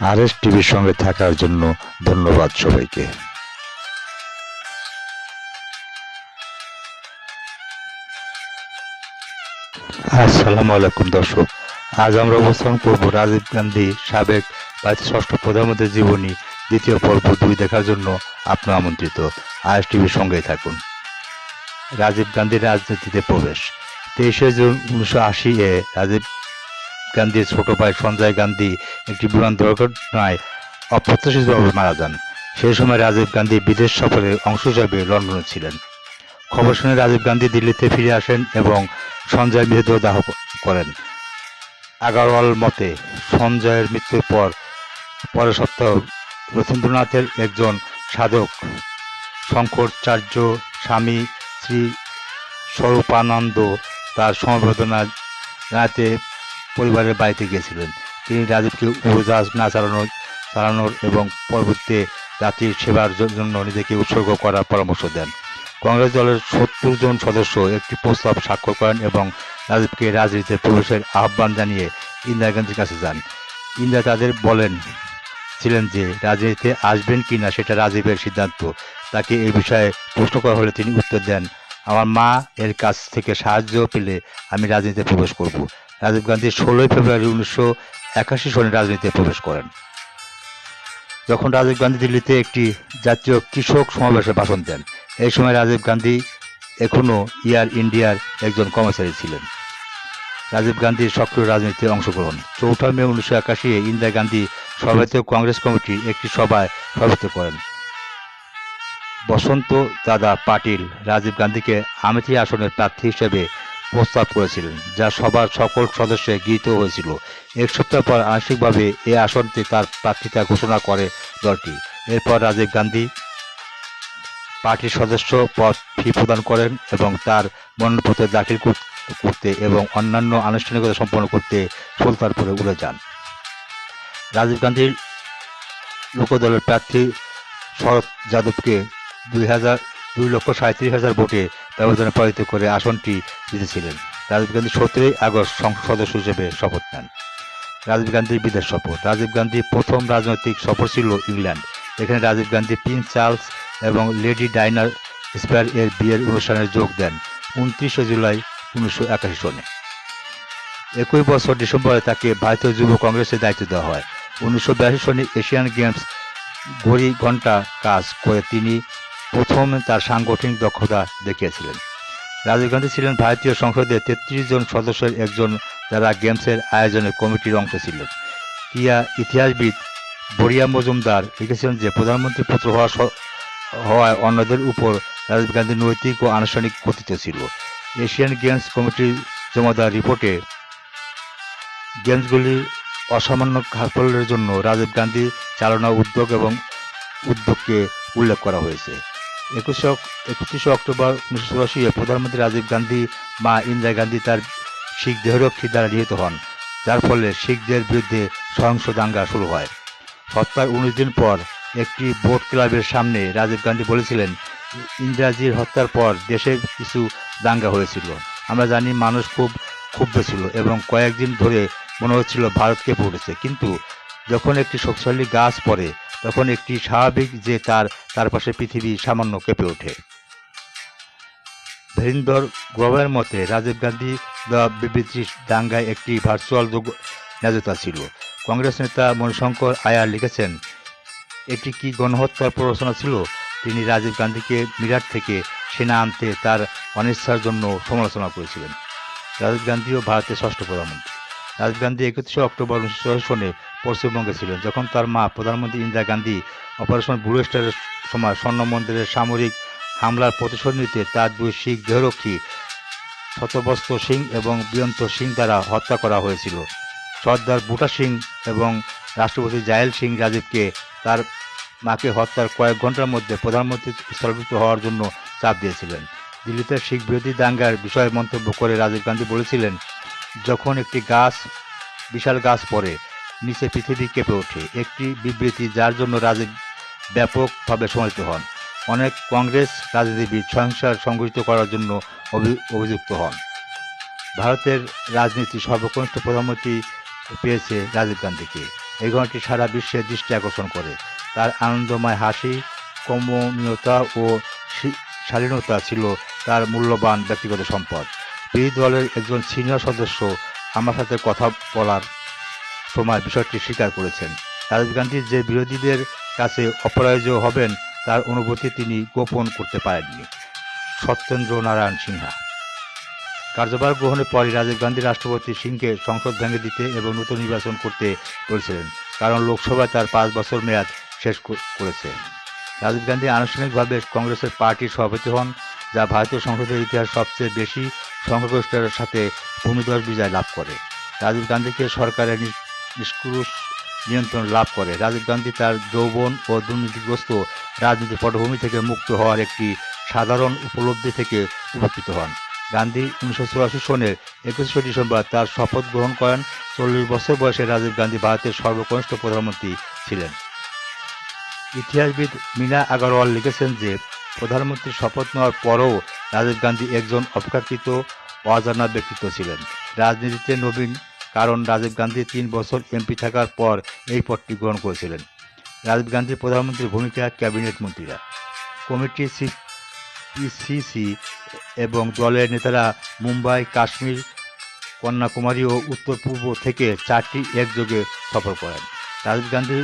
আর S টিভির সঙ্গে থাকার জন্য ধন্যবাদ সবাইকে। আসসালামু আলাইকুম দর্শক, আজ আমরা অবস্থান করব রাজীব গান্ধী সাবেক ভারতের ষষ্ঠ প্রধানমন্ত্রীর জীবনী, দ্বিতীয় পর্ব দুই দেখার জন্য আপনার আমন্ত্রিত। আর এস টিভির সঙ্গেই থাকুন। রাজীব গান্ধীর রাজনীতিতে প্রবেশ। তেইশে জুন উনিশশো আশি এ রাজীব গান্ধীর ছোট ভাই সঞ্জয় গান্ধী একটি বিমান দুর্ঘটনায় অপ্রত্যাশিতভাবে মারা যান। সেই সময় রাজীব গান্ধী বিদেশ সফরে অংশ হিসাবে লন্ডনে ছিলেন। খবর শুনে রাজীব গান্ধী দিল্লিতে ফিরে আসেন এবং সঞ্জয় মৃতদেহ দাহ করেন। আগারওয়াল মতে, সঞ্জয়ের মৃত্যুর পর, পরের সপ্তাহ রথীন্দ্রনাথের একজন সাধক শঙ্করাচার্য স্বামী শ্রী স্বরূপানন্দ তার সমবেদনা জানাতে পরিবারের বাড়িতে গিয়েছিলেন। তিনি রাজীবকে উড়োজাহাজ না চালানো, চালানোর এবং পরবর্তীতে জাতির সেবার জন্য নিজেকে উৎসর্গ করার পরামর্শ দেন। কংগ্রেস দলের সত্তর জন সদস্য একটি প্রস্তাব স্বাক্ষর করেন এবং রাজীবকে রাজনীতিতে প্রবেশের আহ্বান জানিয়ে ইন্দিরা গান্ধীর কাছে যান। ইন্দিরা তাদের বলেন ছিলেন যে, রাজনীতিতে আসবেন কি না সেটা রাজীবের সিদ্ধান্ত। তাকে এই বিষয়ে প্রশ্ন করা হলে তিনি উত্তর দেন, আমার মা এর কাছ থেকে সাহায্য পেলে আমি রাজনীতিতে প্রবেশ করব। রাজীব গান্ধী ষোলোই ফেব্রুয়ারি উনিশশো একাশি সনে রাজনীতিতে প্রবেশ করেন। যখন রাজীব গান্ধী দিল্লিতে একটি জাতীয় কৃষক সমাবেশে ভাষণ দেন, এই সময় রাজীব গান্ধী এখনও ইয়ার ইন্ডিয়ার একজন কর্মচারী ছিলেন। রাজীব গান্ধীর সক্রিয় রাজনীতিতে অংশগ্রহণ। চৌঠা মে উনিশশো একাশি ইন্দিরা গান্ধী সর্বভারতীয় কংগ্রেস কমিটি একটি সভায় সভাপতিত্ব করেন। বসন্ত দাদা পাটিল রাজীব গান্ধীকে আমেথি আসনের প্রার্থী হিসেবে প্রস্তাব করেছিলেন, যা সবার সকল সদস্যে গৃহীত হয়েছিল। এক সপ্তাহ পর আংশিকভাবে এ আসনটি তার প্রার্থিতা ঘোষণা করে দলটি। এরপর রাজীব গান্ধী পার্টির সদস্য পদ ফি প্রদান করেন এবং তার মনোনয়নপত্র দাখিল করতে এবং অন্যান্য আনুষ্ঠানিকতা সম্পন্ন করতে সুলতানপুরে উড়ে যান। রাজীব গান্ধীর লোকদলের প্রার্থী শরৎ যাদবকে দুই হাজার দুই লক্ষ সাঁত্রিশ হাজার ভোটে ব্যবধানে পরাজিত করে আসনটি জিতেছিলেন। রাজীব গান্ধী সতেরোই আগস্ট সংসদ সদস্য হিসেবে শপথ নেন। রাজীব গান্ধীর বিদেশ সফর রাজীব গান্ধীর প্রথম রাজনৈতিক সফর ছিল ইংল্যান্ড। এখানে রাজীব গান্ধী প্রিন্স চার্লস এবং লেডি ডাইনার স্পেয়ার এর বিয়ের অনুষ্ঠানে যোগ দেন উনত্রিশে জুলাই উনিশশো একাশি সনে। একই বছর ডিসেম্বরে তাকে ভারতীয় যুব কংগ্রেসের দায়িত্ব দেওয়া হয়। উনিশশো বিরাশি সনে এশিয়ান গেমস ঘড়ি ঘণ্টা কাজ করে তিনি প্রথম তার সাংগঠনিক দক্ষতা দেখিয়েছিলেন। রাজীব গান্ধী ছিলেন ভারতীয় সংসদের তেত্রিশ জন সদস্যের একজন যারা গেমসের আয়োজনের কমিটির অংশ ছিলেন। ক্রিয়া ইতিহাসবিদ বরিয়া মজুমদার লিখেছিলেন যে, প্রধানমন্ত্রী পুত্র হওয়া হওয়ায় অন্যদের উপর রাজীব গান্ধীর নৈতিক ও আনুষ্ঠানিক কর্তৃত্ব ছিল। এশিয়ান গেমস কমিটির জমা দেওয়া রিপোর্টে গেমসগুলির অসামান্য সাফল্যের জন্য রাজীব গান্ধী চালনা উদ্যোগ এবং উদ্যোগকে উল্লেখ করা হয়েছে। একুশে একত্রিশে অক্টোবর উনিশশো চুরাশি প্রধানমন্ত্রী রাজীব গান্ধী মা ইন্দিরা গান্ধী তার শিখ দেহরক্ষী দ্বারা নিহত হন, যার ফলে শিখদের বিরুদ্ধে সহিংস দাঙ্গা শুরু হয়। হত্যার উনিশ দিন পর একটি বোট ক্লাবের সামনে রাজীব গান্ধী বলেছিলেন, ইন্দিরাজির হত্যার পর দেশে কিছু দাঙ্গা হয়েছিল। আমরা জানি মানুষ খুব ক্ষুব্ধ ছিল এবং কয়েকদিন ধরে মনে হচ্ছিল ভারতকে উঠেছে কিন্তু যখন একটি শক্তিশালী গাছ পড়ে তখন একটি স্বাভাবিক যে তার তার পাশে পৃথিবী সামান্য কেঁপে ওঠে। ভেরিন্দর গ্রোভারের মতে রাজীব গান্ধী বিবৃতি দাঙ্গায় একটি ভার্চুয়াল যোগ ন্যায্যতা ছিল। কংগ্রেস নেতা মণিশঙ্কর আয়ার লিখেছেন, এটি কি গণহত্যার প্ররোচনা ছিল? তিনি রাজীব গান্ধীকে মিরাট থেকে সেনা আনতে তার অনিচ্ছার জন্য সমালোচনা করেছিলেন। রাজীব গান্ধীও ভারতের ষষ্ঠ প্রধানমন্ত্রী। রাজীব গান্ধী একত্রিশে অক্টোবর উনিশশো সনে পশ্চিমবঙ্গে ছিলেন। যখন তার মা প্রধানমন্ত্রী ইন্দিরা গান্ধী অপারেশন ব্লু স্টারের সময় স্বর্ণ মন্দিরের সামরিক হামলার প্রতিশোধ নিতে তার দুই শিখ দেহরক্ষী শতবস্ত্র সিং এবং বিয়ন্ত সিং দ্বারা হত্যা করা হয়েছিল। সর্দার বুটা সিং এবং রাষ্ট্রপতি জায়েল সিং রাজীবকে তার মাকে হত্যার কয়েক ঘণ্টার মধ্যে প্রধানমন্ত্রী স্থলভুক্ত হওয়ার জন্য চাপ দিয়েছিলেন। দিল্লিতে শিখ বিরোধী দাঙ্গার বিষয়ে মন্তব্য করে রাজীব গান্ধী বলেছিলেন, যখন একটি গাছ, বিশাল গাছ পড়ে নিচে পৃথিবী কেঁপে ওঠে। একটি বিবৃতি যার জন্য রাজীব ব্যাপকভাবে সমালোচিত হন। অনেক কংগ্রেস রাজনীতিবিদ সহিংসার সংগঠিত করার জন্য অভি- অভিযুক্ত হন। ভারতের রাজনীতি সর্বকনিষ্ঠ প্রধানমন্ত্রী পেয়েছে রাজীব গান্ধীকে। এই ঘটনাটি সারা বিশ্বের দৃষ্টি আকর্ষণ করে। তার আনন্দময় হাসি, কমনীয়তা ও শালীনতা ছিল তার মূল্যবান ব্যক্তিগত সম্পদ। বিরোধী দলের একজন সিনিয়র সদস্য আমার সাথে কথা বলার সময় বিষয়টি স্বীকার করেছেন। রাজীব গান্ধী যে বিরোধীদের কাছে অপরাজয় হবেন, তার অনুভূতি তিনি গোপন করতে পারেননি। সত্যেন্দ্র নারায়ণ সিনহা। কার্যভার গ্রহণের পরই রাজীব গান্ধী রাষ্ট্রপতি সিংকে সংসদ ভেঙে দিতে এবং নতুন নির্বাচন করতে বলেছিলেন, কারণ লোকসভায় তার পাঁচ বছর মেয়াদ শেষ কর- করেছে। রাজীব গান্ধী আনুষ্ঠানিকভাবে কংগ্রেসের পার্টির সভাপতি হন, যা ভারতীয় সংসদের ইতিহাস সবচেয়ে বেশি সংখ্যাগরিষ্ঠের সাথে ভূমিদশ বিজয় লাভ করে। রাজীব গান্ধীকে সরকারের নিষ্ক্রুশ নিয়ন্ত্রণ লাভ করে। রাজীব গান্ধী তার যৌবন ও দুর্নীতিগ্রস্ত রাজনীতি পটভূমি থেকে মুক্ত হওয়ার একটি সাধারণ উপলব্ধি থেকে উপকৃত হন। গান্ধী উনিশশো চুরাশি সনের একুশে ডিসেম্বর তার শপথ গ্রহণ করেন। চল্লিশ বছর বয়সে রাজীব গান্ধী ভারতের সর্বকনিষ্ঠ প্রধানমন্ত্রী ছিলেন। ইতিহাসবিদ মিনা আগারওয়াল লিখেছেন যে, প্রধানমন্ত্রীর শপথ নেওয়ার পরও রাজীব গান্ধী একজন অপেক্ষাকৃত অজানা ব্যক্তিত্ব ছিলেন। রাজনীতিতে নবীন কারণ রাজীব গান্ধী তিন বছর এমপি থাকার পর এই পদটি গ্রহণ করেছিলেন। রাজীব গান্ধীর প্রধানমন্ত্রীর ভূমিকা ক্যাবিনেট মন্ত্রীরা। কমিটি সিসি এবং দলের নেতারা মুম্বাই, কাশ্মীর, কন্যাকুমারী ও উত্তর পূর্ব থেকে চারটি একযোগে সফর করেন। রাজীব গান্ধী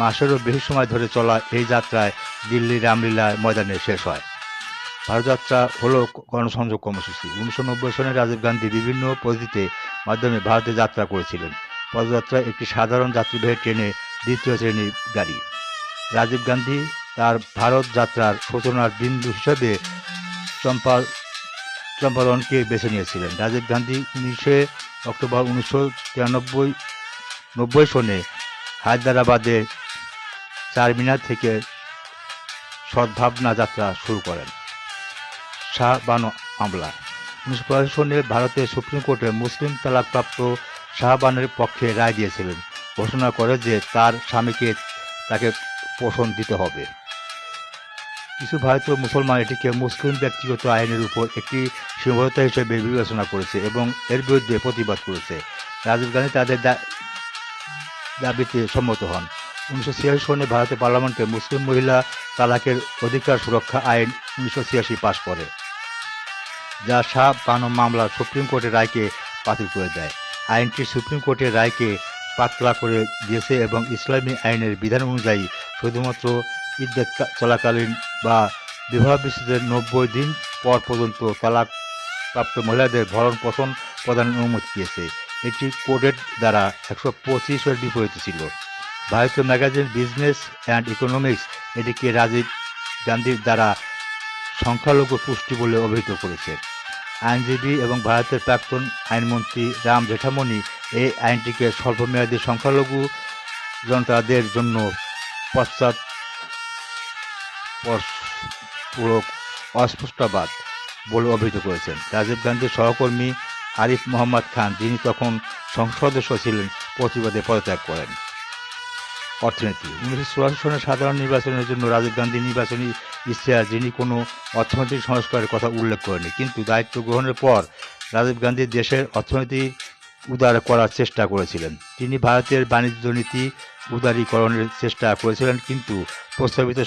মাসেরও বেশি সময় ধরে চলা এই যাত্রায় দিল্লির রামলীলা ময়দানে শেষ হয়। ভারতযাত্রা হলো গণসংযোগ কর্মসূচি। উনিশশো নব্বই সনে রাজীব গান্ধী বিভিন্ন পদ্ধতিতে মাধ্যমে ভারতে যাত্রা করেছিলেন। পদযাত্রা একটি সাধারণ যাত্রীবাহী ট্রেনে দ্বিতীয় শ্রেণির গাড়ি। রাজীব গান্ধী তার ভারত যাত্রার সূচনার বিন্দু হিসেবে চম্পা চম্পারণকে বেছে নিয়েছিলেন। রাজীব গান্ধী উনিশে অক্টোবর উনিশশো তিরানব্বই, নব্বই সনে হায়দ্রাবাদে চারমিনার থেকে সদ্ভাবনা যাত্রা শুরু করেন। শাহ বানো মামলা উনিশশো পঁচাশি সনে ভারতের সুপ্রিম কোর্টে মুসলিম তালাকপ্রাপ্ত শাহবানের পক্ষে রায় দিয়েছিলেন। ঘোষণা করে যে তার স্বামীকে তাকে পোষণ দিতে হবে। কিছু ভারতীয় মুসলমান এটিকে মুসলিম ব্যক্তিগত আইনের উপর একটি সীমাবদ্ধতা হিসেবে বিবেচনা করেছে এবং এর বিরুদ্ধে প্রতিবাদ করেছে। রাজীব গান্ধী তাদের দাবিতে সম্মত হন। উনিশশো ছিয়াশি সনে ভারতের পার্লামেন্টে মুসলিম মহিলা তালাকের অধিকার সুরক্ষা আইন উনিশশো ছিয়াশি পাশ করে। যা শাহ বানো মামলা সুপ্রিম কোর্টের রায়কে বাতিল করে দেয়। আইনটি সুপ্রিম কোর্টের রায়কে পাতলা করে দিয়েছে এবং ইসলামী আইনের বিধান অনুযায়ী শুধুমাত্র কা- চলাকালীন বা বিবাহ বিচ্ছেদের নব্বই দিন পর পর্যন্ত তালাক প্রাপ্ত মহিলাদের ভরণ পোষণ প্রদানের অনুমতি দিয়েছে। এটি কোডের দ্বারা একশো পঁচিশের বিপরীতে ছিল। ভারতীয় ম্যাগাজিন বিজনেস অ্যান্ড ইকোনমিক্স এটিকে রাজীব গান্ধীর দ্বারা সংখ্যালঘু পুষ্টি বলে অভিহিত করেছে। আইনজীবী এবং ভারতের প্রাক্তন আইনমন্ত্রী রাম জেঠামণি এই আইনটিকে স্বল্পমেয়াদী সংখ্যালঘু জনতাদের জন্য পশ্চাৎ পূরক অস্পষ্টবাদ বলে অভিহিত করেছেন। রাজীব গান্ধীর সহকর্মী আরিফ মোহাম্মদ খান, যিনি তখন সংসদ সদস্য ছিলেন, প্রতিবাদে পদত্যাগ করেন। অর্থনীতি। উনিশশো চুরাশি সনের সাধারণ নির্বাচনের জন্য রাজীব গান্ধী নির্বাচনী ইশতেহার, যিনি কোনো অর্থনৈতিক সংস্কারের কথা উল্লেখ করেনি কিন্তু দায়িত্ব গ্রহণের পর রাজীব গান্ধী দেশের অর্থনীতি উদার করার চেষ্টা করেছিলেন। তিনি ভারতের বাণিজ্য নীতি উদারীকরণের চেষ্টা করেছিলেন, কিন্তু প্রস্তাবিত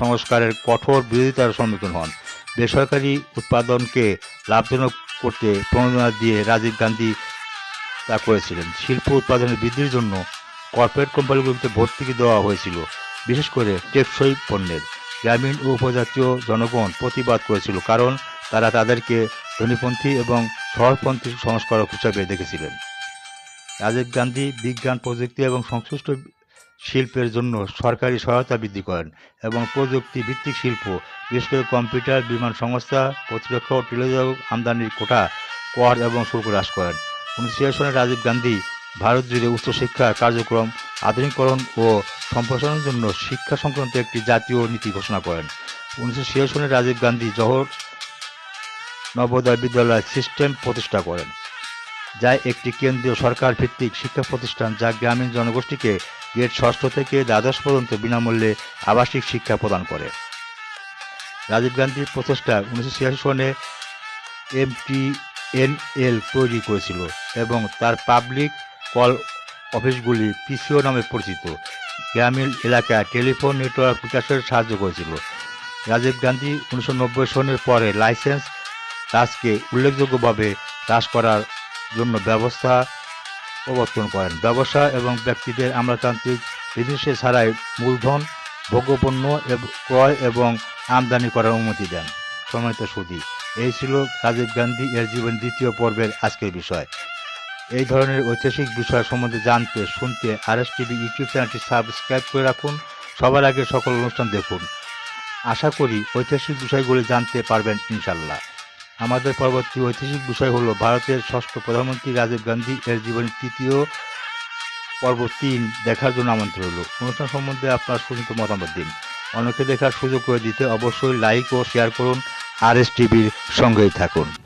সংস্কারের কঠোর বিরোধিতার সম্মুখীন হন। বেসরকারি উৎপাদনকে লাভজনক করতে প্রণোদনা দিয়ে রাজীব গান্ধী তা করেছিলেন। শিল্প উৎপাদনের বৃদ্ধির জন্য কর্পোরেট কোম্পানিগুলোতে ভর্তুকি দেওয়া হয়েছিল, বিশেষ করে টেকসই পণ্যের। গ্রামীণ ও উপজাতীয় জনগণ প্রতিবাদ করেছিল, কারণ তারা তাদেরকে ধনীপন্থী এবং শহরপন্থী সংস্কারক হিসাবে দেখেছিলেন। রাজীব গান্ধী বিজ্ঞান, প্রযুক্তি এবং সংশ্লিষ্ট শিল্পের জন্য সরকারি সহায়তা বৃদ্ধি করেন এবং প্রযুক্তি ভিত্তিক শিল্প, বিশেষ করে কম্পিউটার বিমান সংস্থা, প্রতিরক্ষা ও টেলিযোগাযোগ আমদানির কোটা কর এবং শুল্ক হ্রাস করেন। উনিশশো সনে রাজীব গান্ধী ভারত জুড়ে উচ্চশিক্ষা কার্যক্রম আধুনিকরণ ও সম্প্রসারণের জন্য শিক্ষা সংক্রান্ত একটি জাতীয় নীতি ঘোষণা করেন। উনিশশো ছিয়াশি সনে রাজীব গান্ধী জহর নবোদয় বিদ্যালয় সিস্টেম প্রতিষ্ঠা করেন, যা একটি কেন্দ্রীয় সরকার ভিত্তিক শিক্ষা প্রতিষ্ঠান যা গ্রামীণ জনগোষ্ঠীকে গ্রেড ষষ্ঠ থেকে দ্বাদশ পর্যন্ত বিনামূল্যে আবাসিক শিক্ষা প্রদান করে। রাজীব গান্ধীর প্রচেষ্টা উনিশশো ছিয়াশি সনে এমটিএনএল তৈরি করেছিল এবং তার পাবলিক কল অফিসগুলি পিসিও নামে পরিচিত। গ্রামীণ এলাকায় টেলিফোন নেটওয়ার্ক বিকাশের সাহায্য করেছিল। রাজীব গান্ধী উনিশশো নব্বই সনের পরে লাইসেন্স রাজকে উল্লেখযোগ্যভাবে হ্রাস করার জন্য ব্যবস্থা প্রবর্তন করেন। ব্যবসা এবং ব্যক্তিদের আমলাতান্ত্রিক বিদেশে ছাড়াই মূলধন, ভোগ্যপণ্য ক্রয় এবং আমদানি করার অনুমতি দেন। সময়ত সুদী। এই ছিল রাজীব গান্ধী এর জীবন দ্বিতীয় পর্বের আজকের বিষয়। এই ধরনের ঐতিহাসিক বিষয় সম্বন্ধে জানতে, শুনতে আর এস টিভি ইউটিউব চ্যানেলটি সাবস্ক্রাইব করে রাখুন। সবার আগে সকল অনুষ্ঠান দেখুন। আশা করি ঐতিহাসিক বিষয়গুলি জানতে পারবেন ইনশাল্লাহ আমাদের পরবর্তী ঐতিহাসিক বিষয় হলো ভারতের ষষ্ঠ প্রধানমন্ত্রী রাজীব গান্ধী এর জীবনের তৃতীয় পর্ব তিন দেখার জন্য আমন্ত্রণ হলো। অনুষ্ঠান সম্বন্ধে আপনার সুচিত মতামত দিন। অনেকে দেখার সুযোগ করে দিতে অবশ্যই লাইক ও শেয়ার করুন। আর এস টিভির সঙ্গেই থাকুন।